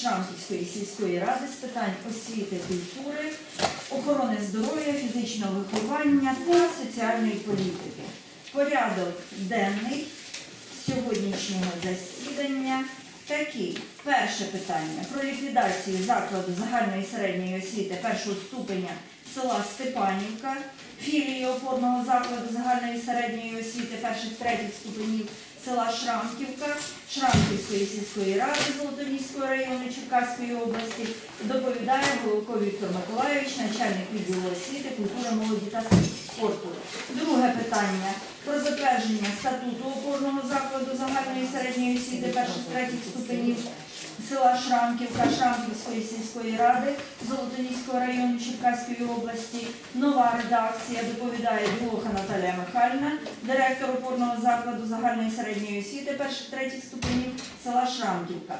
Шрамківської сільської ради з питань освіти, культури, охорони здоров'я, фізичного виховання та соціальної політики. Порядок денний сьогоднішнього засідання такий. Перше питання про ліквідацію закладу загальної середньої освіти першого ступеня села Степанівка, філії опорного закладу загальної середньої освіти перших третіх ступенів села Шрамківка, Шрамківської сільської ради Золотоніського району Черкаської області. Доповідає Головко Віктор Миколаївич, начальник відділу освіти, культури, молоді та спорту. Друге питання про затвердження статуту опорного закладу загальної середньої освіти перших третіх ступенів села Шрамківка Шрамківської сільської ради Золотоніського району Черкаської області. Нова редакція доповідає Білоха Наталія Михайлівна, директор опорного закладу загальної середньої освіти перших третіх ступенів села Шрамківка.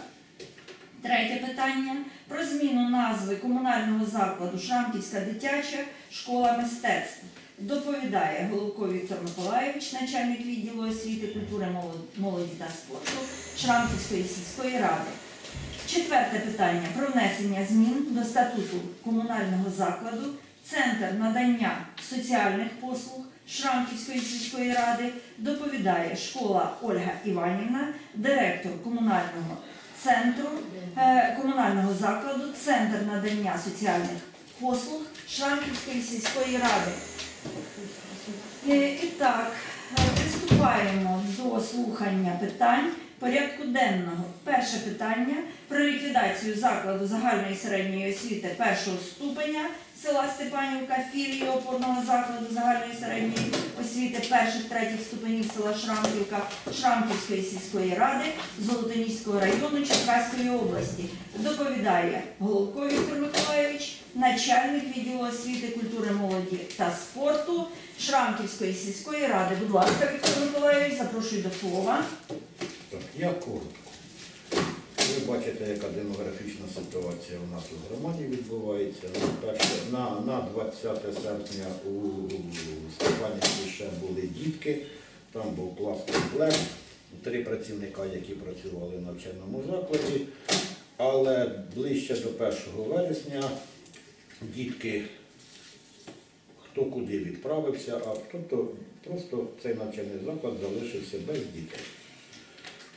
Третє питання про зміну назви комунального закладу Шрамківська дитяча школа мистецтв. Доповідає Головко Віктор Миколайович, начальник відділу освіти, культури, молоді та спорту Шрамківської сільської ради. Четверте питання про внесення змін до статуту комунального закладу Центр надання соціальних послуг Шрамківської сільської ради доповідає школа Ольга Іванівна, директор комунального центру е, комунального закладу Центр надання соціальних послуг Шрамківської сільської ради. Е, І так, е, приступаємо до слухання питань порядку денного. Перше питання про ліквідацію закладу загальної середньої освіти першого ступеня села Степанівка, філії опорного закладу загальної середньої освіти перших третіх ступенів села Шрамківка, Шрамківської сільської ради Золотоніського району Черкаської області. Доповідає Головко Віктор Миколайович, начальник відділу освіти, культури, молоді та спорту Шрамківської сільської ради. Будь ласка, Віктор Миколайович, запрошую до слова. Я коротко. Ви бачите, яка демографічна ситуація у нас у громаді відбувається. Перше, на, на 20 серпня у Степанівці ще були дітки, там був клас комплект, три працівника, які працювали в навчальному закладі. Але ближче до 1 вересня дітки хто куди відправився, а тобто просто цей навчальний заклад залишився без дітей.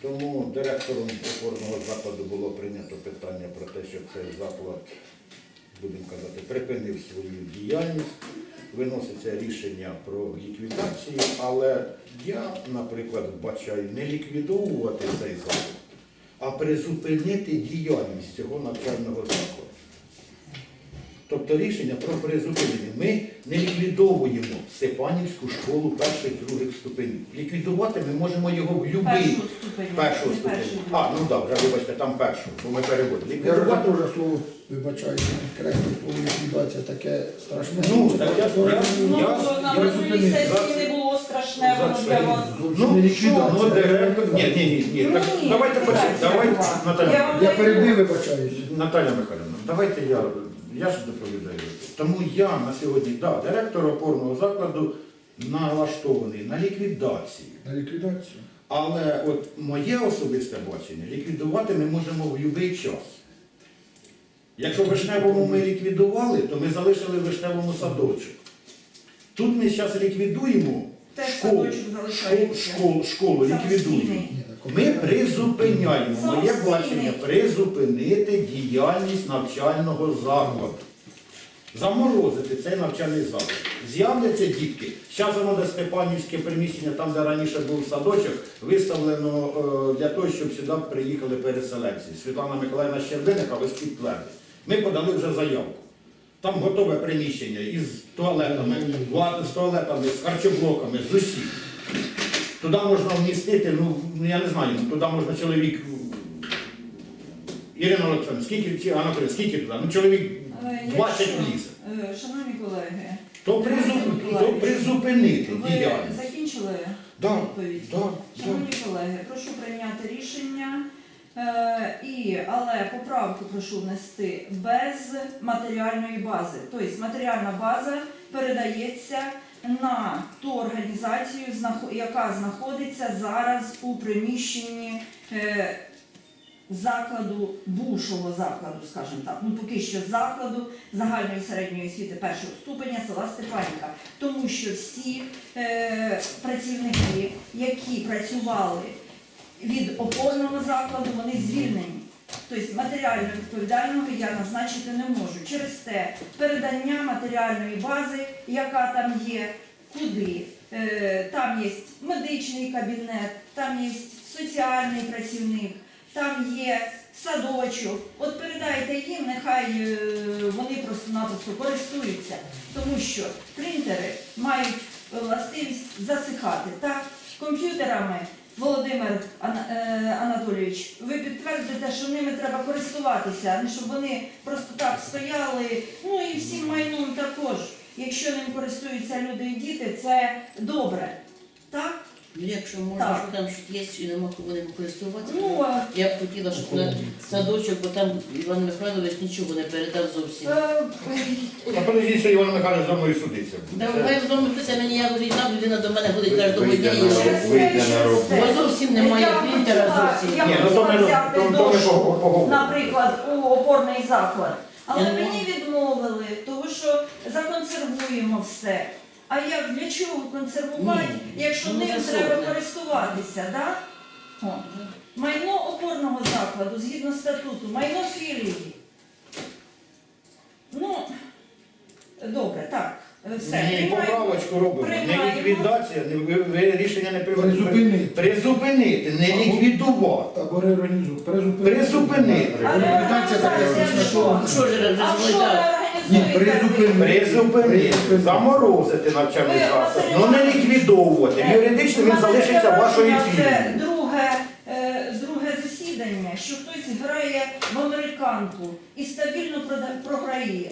Тому директором опорного закладу було прийнято питання про те, щоб цей заклад, будемо казати, припинив свою діяльність. Виноситься рішення про ліквідацію, але я, наприклад, бачаю не ліквідовувати цей заклад, а призупинити діяльність цього навчального закладу. Тобто рішення про призупинення. Ми не ліквідовуємо Степанівську школу перших других ступенів. Ліквідувати ми можемо його в будь-який Першого ступеня. першого ступеня. А, ну так, вже вибачте, там першого, бо ми переводимо. Я Ліквідувати. вже теж слово вибачаюся, підкреслю слово ліквідація таке страшне. Ну, так я- я- Ну, я- то на я минулій зупинив. сесії не було страшне, воно для вас. Ну, що, ну, директор. Ні, ні, ні, ні. Так, Ні, давайте почнемо. Давайте. Наталя. Я Я перебив, вибачаюся. Наталя Михайлівна, давайте я, я ж доповідаю. Тому я на сьогодні, да, директор опорного закладу налаштований на ліквідацію. На ліквідацію. Але от моє особисте бачення, ліквідувати ми можемо в будь-який час. Якщо вишневому ми ліквідували, то ми залишили вишневому садочок. Тут ми зараз ліквідуємо школу, школу, школу, школу ліквідуємо. Ми призупиняємо, моє бачення, призупинити діяльність навчального закладу. Заморозити цей навчальний заклад. З'являться дітки. Зараз воно де Степанівське приміщення, там, де раніше був садочок, виставлено е, для того, щоб сюди приїхали переселенці. Світлана Миколаївна Щербиника ось підтвердить. Ми подали вже заявку. Там готове приміщення із туалетами, з туалетами, з харчоблоками, з усім. Туди можна вмістити, ну я не знаю, ну, туди можна чоловік. Ірина Олександровна, скільки чи Петрівна, скільки туди? Ну чоловік Е, 20 якщо, влізе. е, Шановні колеги, То, призу- то призупинити ви діяльність. закінчили Да, відповідь? да, Шановні колеги, прошу прийняти рішення. Е, і, але поправку прошу внести без матеріальної бази. Тобто матеріальна база передається на ту організацію, яка знаходиться зараз у приміщенні е, закладу, бувшого закладу, скажімо так, ну поки що закладу загальної середньої освіти першого ступеня села Степанівка. Тому що всі е, працівники, які працювали від опорного закладу, вони звільнені. Тобто матеріально відповідального я назначити не можу. Через те передання матеріальної бази, яка там є, куди. Е, Там є медичний кабінет, там є соціальний працівник, там є садочок. От передайте їм, нехай е, вони просто-напросто користуються, тому що принтери мають властивість засихати. Так, комп'ютерами Володимир е, Анатолійович, ви підтвердите, що ними треба користуватися, не щоб вони просто так стояли. Ну і всім майном також. Якщо ним користуються люди і діти, це добре. Ну, Якщо можна, Так. що там щось є, і нема кому ним користуватися. Ну, а, Я б хотіла, щоб на садочок, бо там Іван Михайлович нічого не передав зовсім. е, А подождіть, Іван Михайлович за мною судиться. Да, пише мені як війна, людина до мене ходить кожного дня. і ще. вийде на роботу. Бо зовсім немає Я принтера хотіла- зовсім. Я Ні, ну то ми, взяти то, то ми дошу, пого- поговоримо. наприклад, у опорний заклад. Але мені відмовили, тому що законсервуємо все. А як для чого консервувати, Ні, якщо ну, ним треба користуватися, да? О. Майно опорного закладу згідно статуту, майно філії. Ну, добре, так, все. Ні, поправочку робимо. Не ліквідація, не, ви, ви рішення не приймаєте. Призупинити. Призупинити, не ліквідувати. Або реорганізувати. Призупинити. Призупинити. А Реорганізація така реорганізація розташована. Ну, що ж, так. Ні, призупинити. Призупинити, заморозити навчальний Ви, заклад, Василь ну не ліквідовувати. Е, Юридично він залишиться вашою філією. друге, е, друге засідання, що хтось грає в американку і стабільно прода- програє.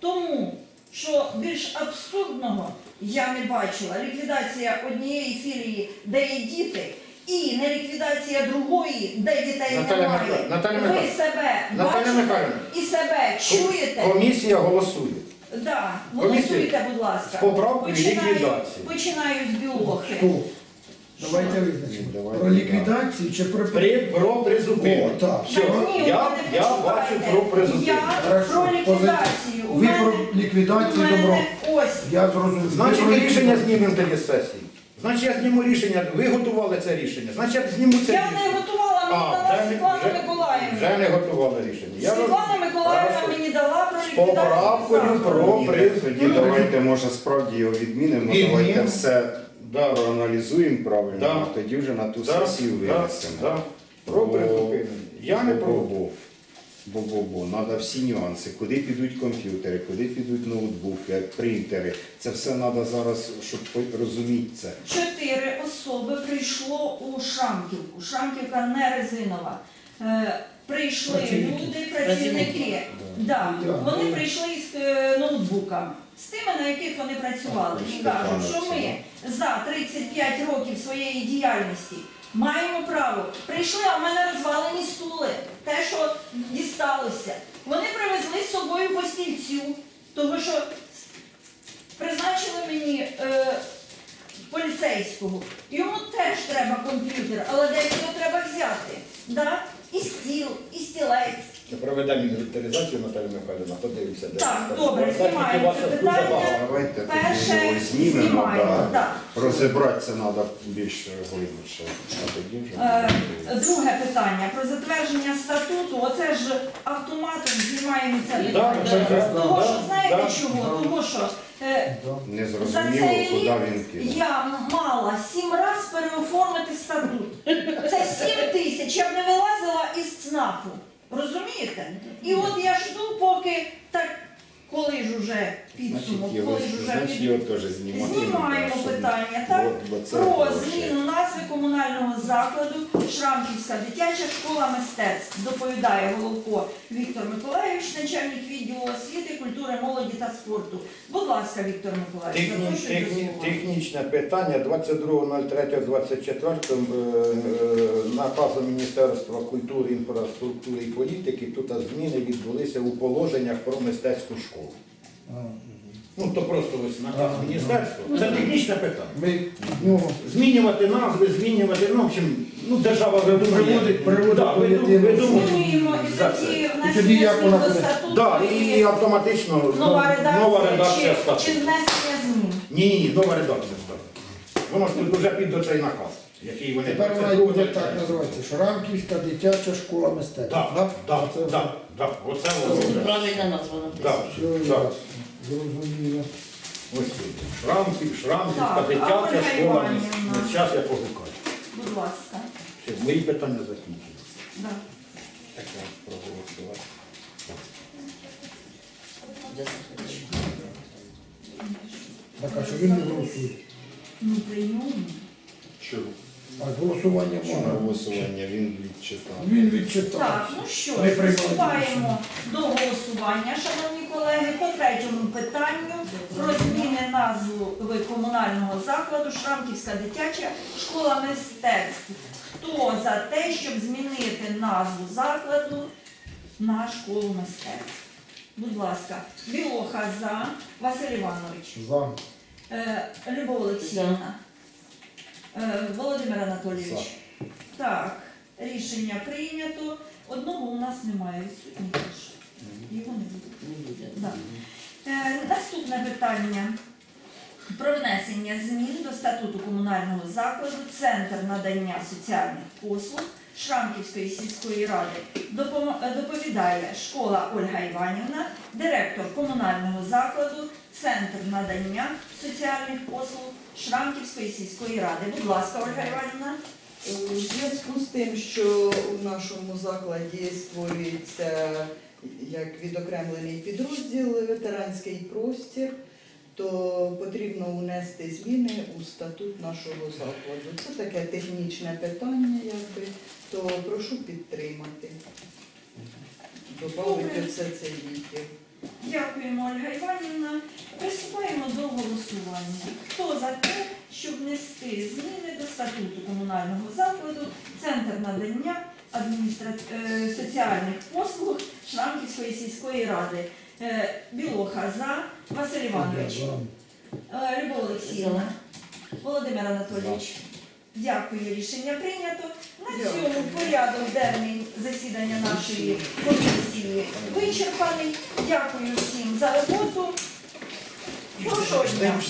Тому що більш абсурдного я не бачила. Ліквідація однієї філії, де є діти, і не ліквідація другої, де дітей Наталя немає. Михайлівна, Наталя Ви Михайлівна, себе Наталя бачите Михайлівна, і себе чуєте. комісія голосує. Да, Комісія. голосуйте, будь ласка. З поправкою Починаю- ліквідації. Починаю з біології. Стоп. Давайте визначимо. Давайте, Про да. ліквідацію чи про При, про О, так. Все, Та ні, я, ви я бачу про призупинення. Я Хорошо, про ліквідацію. У Ви мене- про у ліквідацію мене добро. Ось. Я зрозумів. Значить, про рішення знімемо тоді з сесії. Значить, я зніму рішення, ви готували це рішення. Значить, я зніму це Я рішення. не готувала, мені дала вже, Світлана вже, Миколаївна. вже не готували рішення. Я Світлана роз- Миколаївна Хорошо. мені дала про З ліквідацію. поправкою закладу. про Тоді давайте, може, справді його відмінимо, Відмінимо. давайте все Да, проаналізуємо правильно, Да. а тоді вже на ту да, сесію да, винесемо. да. Про Бо- призупинення. Я не про. Бо-бо-бо. Бо-бо-бо. Треба всі нюанси, куди підуть комп'ютери, куди підуть ноутбуки, принтери. Це все треба зараз, щоб по- розуміти це. Чотири особи прийшло у Шамківку. Шамківка не резинова. Е, Прийшли Працівники. люди, працівники. Да. Да. Вони прийшли з е, ноутбуками, з тими, на яких вони працювали. І кажуть, що ми за 35 років своєї діяльності маємо право. Прийшли, а в мене розвалені стули. Те, що дісталося. Вони привезли з собою по стільцю, тому що призначили мені е, поліцейського. Йому теж треба комп'ютер, але десь його треба взяти. Да? І стіл, і стілець. Проведемо інвентаризацію, Наталя Михайлівна, подивимося. де Так, добре, знімаємо це питання. тоді Перше його знімемо, знімаємо. да. Да. розібратися треба більш глибше. А тоді вже Е. Друге питання про затвердження статуту. Оце ж автоматом знімаємо це Да, питання. да, да, Тому да, знаєте да. чого? Тому що е, Не за зрозуміло, цей куди рік він кинув. я мала сім разів переоформити статут. Це сім тисяч. Я б не вилазила із ЦНАПу. Розумієте? І от я жду, поки так, коли ж уже підсумок, Значить, його, коли ж значить, теж знімати. Знімаємо щоб- питання, так? Бо- бо це Про зміну назви комунального закладу Шрамківська дитяча школа мистецтв. Доповідає Головко Віктор Миколаївич, начальник відділу освіти, культури, молоді та спорту. Будь ласка, Віктор Миколаївич, Техні, запрошую до техні, слова. технічне питання 22.03.24 е, наказом Міністерства культури, інфраструктури і політики тут зміни відбулися у положеннях про мистецьку школу. Ну то просто ось наказ міністерства. Це технічне питання. Ми від нього Змінювати назви, змінювати, ну, в общем, ну, держава видумує. Приводить- приводить Да, до єдиного видумує. Змінюємо і За тоді. І тоді як вона до буде? статуту Да, і автоматично ну, нова редакція, нова редакція чи, чи статуту. внесення змін. Ні, ні, ні, нова редакція статуту. Воно ж тут вже під до цей наказ, який вони тепер вона буде так називатися. Шрамківська дитяча школа мистецтв. Так, Да? так, вже так, так, оце Це воно. правильна назва написана. Так, так. Зрозуміло. Ось тут. Шрамків, Шрамківська Так, а дитяча Ольга школа. Іванівна? Зараз я погукаю. Будь ласка. Все, мої питання закінчені. Да. Так, я проголосувати. Так, а що він не голосує? Ну, при ньому. Чого? А голосування Що на можна. голосування він відчитав. Він відчитав. Так, ну що Ми ж, приймаємо приступаємо до голосування, шановні колеги, по третьому питанню про зміни назви комунального закладу Шрамківська дитяча школа мистецтв. Хто за те, щоб змінити назву закладу на школу мистецтв? Будь ласка, Білоха за Василь Іванович, За. Е, Любов Олексіївна, Е, Володимир Анатолійович. Так, рішення прийнято. Одного у нас немає відсутній теж. Його не буде. Е, Наступне питання. Про внесення змін до статуту комунального закладу Центр надання соціальних послуг Шрамківської сільської ради. Е, Доповідає школа Ольга Іванівна, директор комунального закладу Центр надання соціальних послуг Шрамківської сільської ради. Будь ласка, Ольга Іванівна. У зв'язку з тим, що у нашому закладі створюється як відокремлений підрозділ ветеранський простір, то потрібно внести зміни у статут нашого закладу. Це таке технічне питання, якби, то прошу підтримати. Добавити все це відділ. Дякуємо, Ольга Іванівна. Приступаємо до голосування. Хто за те, щоб внести зміни до статуту комунального закладу Центр надання адміністра... е, соціальних послуг Шрамківської сільської ради? Е, Білоха за Василь Іванович, Е, Любов Олексіївна, Володимир Анатолійович. Дякую, рішення прийнято. На Дякую. цьому порядок денний засідання нашої комісії вичерпаний. Дякую всім за роботу. Хорошого дня.